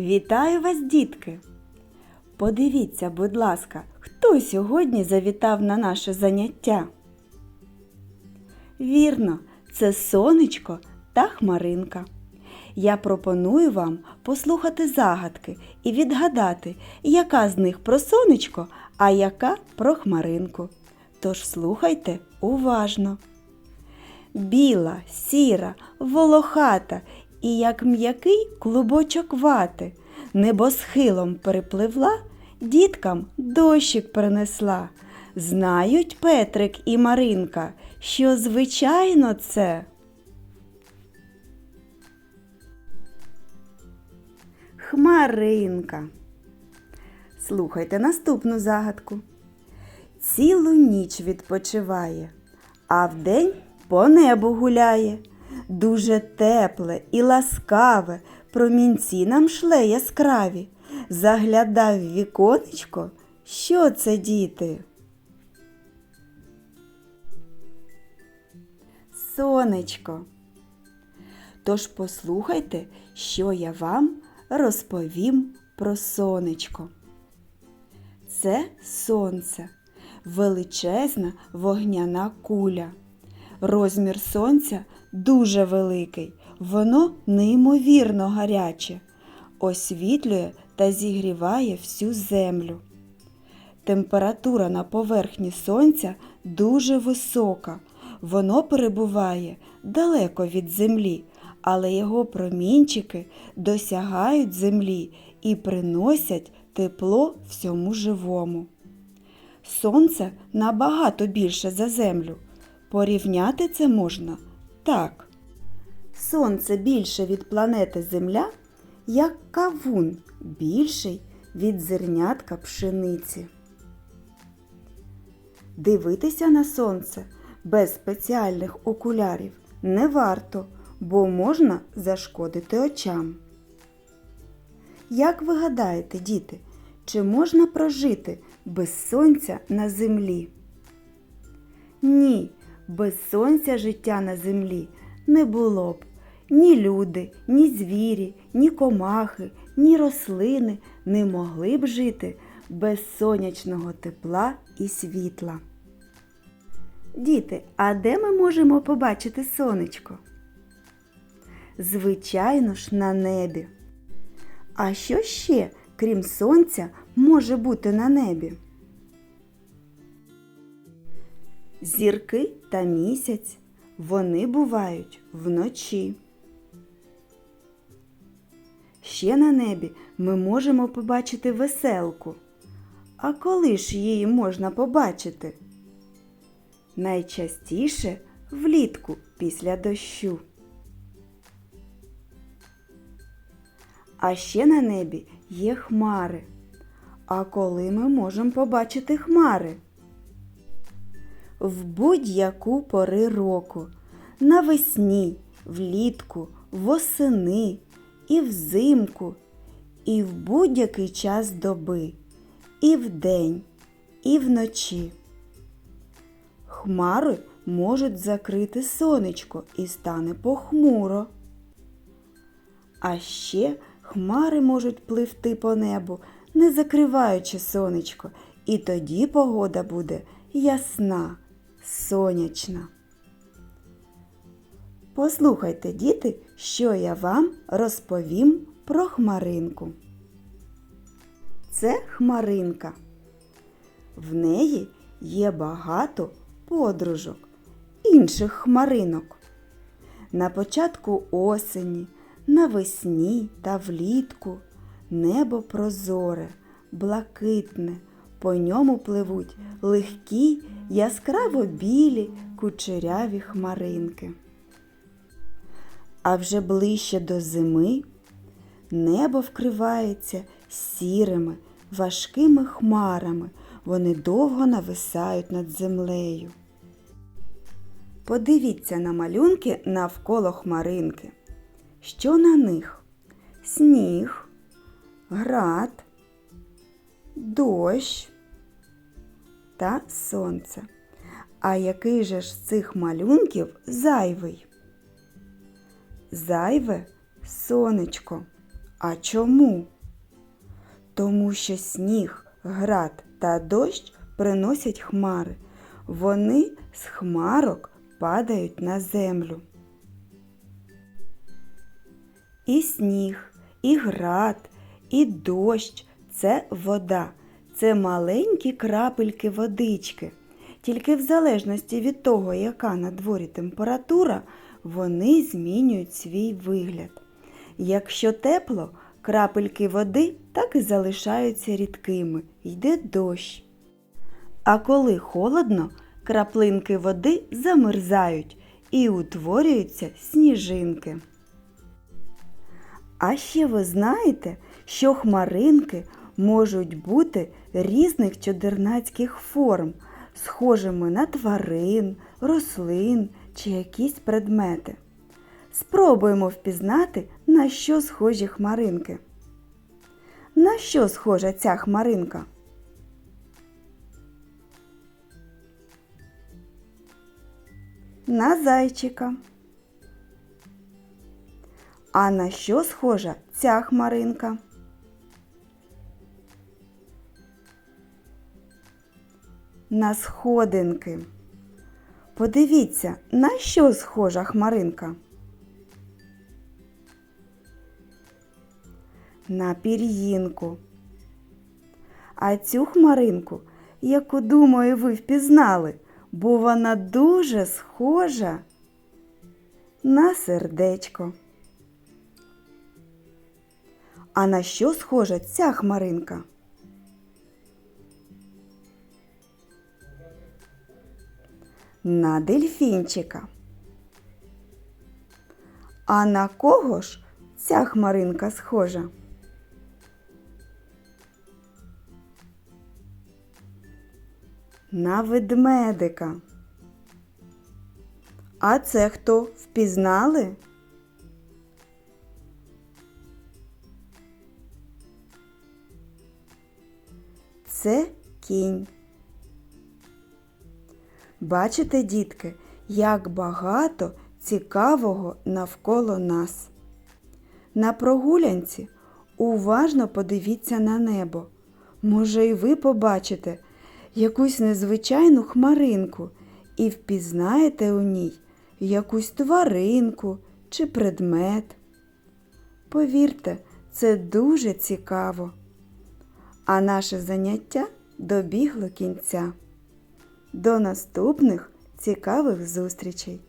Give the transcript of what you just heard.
Вітаю вас, дітки! Подивіться, будь ласка, хто сьогодні завітав на наше заняття? Вірно, це сонечко та хмаринка. Я пропоную вам послухати загадки і відгадати, яка з них про сонечко, а яка про хмаринку. Тож слухайте уважно. Біла, сіра, волохата і як м'який клубочок вати, небосхилом перепливла, діткам дощик принесла. Знають Петрик і Маринка, що звичайно це. Хмаринка. Слухайте наступну загадку. Цілу ніч відпочиває, а вдень по небу гуляє. Дуже тепле і ласкаве, промінці нам шле яскраві. Заглядав в віконечко. Що це, діти? Сонечко. Тож послухайте, що я вам розповім про сонечко. Це сонце, величезна вогняна куля. Розмір сонця дуже великий, воно неймовірно гаряче, освітлює та зігріває всю землю. Температура на поверхні сонця дуже висока, воно перебуває далеко від землі, але його промінчики досягають землі і приносять тепло всьому живому. Сонце набагато більше за землю. Порівняти це можна так. Сонце більше від планети Земля, як кавун більший від зернятка пшениці. Дивитися на сонце без спеціальних окулярів не варто, бо можна зашкодити очам. Як ви гадаєте, діти, чи можна прожити без сонця на землі? Ні, без сонця життя на землі не було б. Ні люди, ні звірі, ні комахи, ні рослини не могли б жити без сонячного тепла і світла. Діти, а де ми можемо побачити сонечко? Звичайно ж, на небі. А що ще, крім сонця, може бути на небі? Зірки та місяць вони бувають вночі. Ще на небі ми можемо побачити веселку. А коли ж її можна побачити? Найчастіше влітку після дощу. А ще на небі є хмари. А коли ми можемо побачити хмари? В будь-яку пори року, навесні, влітку, восени, і взимку, і в будь-який час доби, і вдень, і вночі. Хмари можуть закрити сонечко і стане похмуро. А ще хмари можуть пливти по небу, не закриваючи сонечко, і тоді погода буде ясна, сонячна. Послухайте, діти, що я вам розповім про хмаринку. Це хмаринка. В неї є багато подружок, інших хмаринок. На початку осені, навесні та влітку небо прозоре, блакитне, по ньому пливуть легкі, яскраво білі кучеряві хмаринки. А вже ближче до зими небо вкривається сірими, важкими хмарами, вони довго нависають над землею. Подивіться на малюнки навколо хмаринки. Що на них? Сніг, град, дощ та сонце. А який же ж з цих малюнків зайвий? Зайве сонечко. А чому? Тому що сніг, град та дощ приносять хмари. Вони з хмарок падають на землю. І сніг, і град, і дощ це вода. Це маленькі крапельки водички. Тільки в залежності від того, яка на дворі температура, вони змінюють свій вигляд. Якщо тепло, крапельки води так і залишаються рідкими, йде дощ. А коли холодно, краплинки води замерзають і утворюються сніжинки. А ще ви знаєте, що хмаринки можуть бути різних чудернацьких форм, схожими на тварин, рослин чи якісь предмети. Спробуємо впізнати, на що схожі хмаринки. На що схожа ця хмаринка? На зайчика. А на що схожа ця хмаринка? На сходинки. Подивіться, на що схожа хмаринка? На пір'їнку. А цю хмаринку, яку, думаю, ви впізнали, бо вона дуже схожа на сердечко. А на що схожа ця хмаринка? На дельфінчика. А на кого ж ця хмаринка схожа? На ведмедика. А це хто впізнали? Це кінь. Бачите, дітки, як багато цікавого навколо нас. На прогулянці уважно подивіться на небо. Може, і ви побачите якусь незвичайну хмаринку і впізнаєте у ній якусь тваринку чи предмет. Повірте, це дуже цікаво. А наше заняття добігло кінця. До наступних цікавих зустрічей!